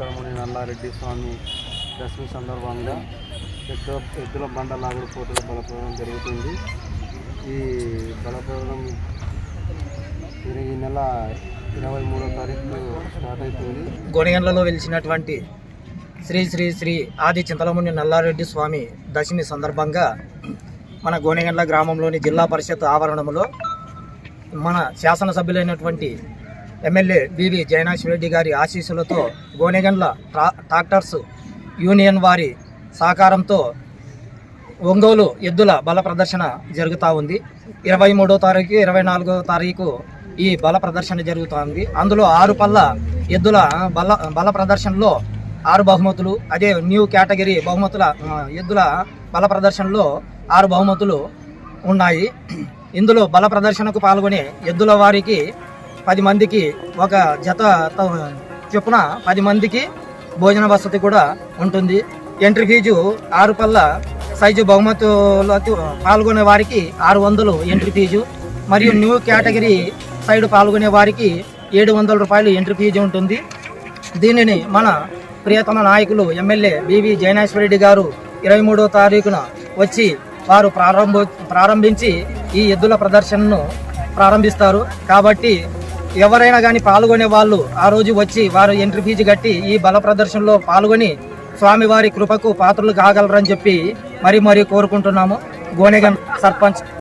నల్లారెడ్డి స్వామి దశమి సందర్భంగా ఎద్దుల ఎద్దుల బండ లాగుడు పోటీల బలప్రదం జరుగుతుంది. ఈ బలప్రదం ఈ నెల ఇరవై మూడో తారీఖు స్టార్ట్ అవుతుంది. గోనెగండ్లలో వెలిసినటువంటి శ్రీ శ్రీ శ్రీ ఆది చింతలముని నల్లారెడ్డి స్వామి దశమి సందర్భంగా మన గోనెగండ్ల గ్రామంలోని జిల్లా పరిషత్ ఆవరణంలో మన శాసనసభ్యులైనటువంటి MLA B V Jayanath Reddy గారి ఆశీస్సులతో గోనెగండ్ల ట్రా ట్రాక్టర్స్ యూనియన్ వారి సహకారంతో ఒంగోలు ఎద్దుల బల ప్రదర్శన జరుగుతూ ఉంది. ఇరవై మూడో తారీఖు ఇరవై నాలుగో తారీఖు ఈ బల ప్రదర్శన జరుగుతుంది అందులో ఆరు పళ్ళ ఎద్దుల బల బల ప్రదర్శనలో ఆరు బహుమతులు అదే న్యూ కేటగిరీ బహుమతుల ఎద్దుల బల ప్రదర్శనలో ఆరు బహుమతులు ఉన్నాయి. ఇందులో బల ప్రదర్శనకు పాల్గొనే ఎద్దుల వారికి పది మందికి ఒక జత చొప్పున పది మందికి భోజన వసతి కూడా ఉంటుంది. ఎంట్రీ ఫీజు ఆరు పల్ల సైజు బహుమతులు పాల్గొనే వారికి ఆరు వందలు ఎంట్రీ ఫీజు మరియు న్యూ కేటగిరీ సైడ్ పాల్గొనే వారికి ఏడు వందల రూపాయలు ఎంట్రీ ఫీజు ఉంటుంది. దీనిని మన ప్రియతమ నాయకులు ఎమ్మెల్యే బివి జయనాశ్వరెడ్డి గారు ఇరవై మూడో తారీఖున వచ్చి వారు ప్రారంభ ప్రారంభించి ఈ ఎద్దుల ప్రదర్శనను ప్రారంభిస్తారు. కాబట్టి ఎవరైనా కానీ పాల్గొనే వాళ్ళు ఆ రోజు వచ్చి వారు ఎంట్రీ ఫీజు కట్టి ఈ బల ప్రదర్శనలో పాల్గొని స్వామివారి కృపకు పాత్రలు కాగలరని చెప్పి మరీ మరీ కోరుకుంటున్నాము. గోనెగన్ సర్పంచ్.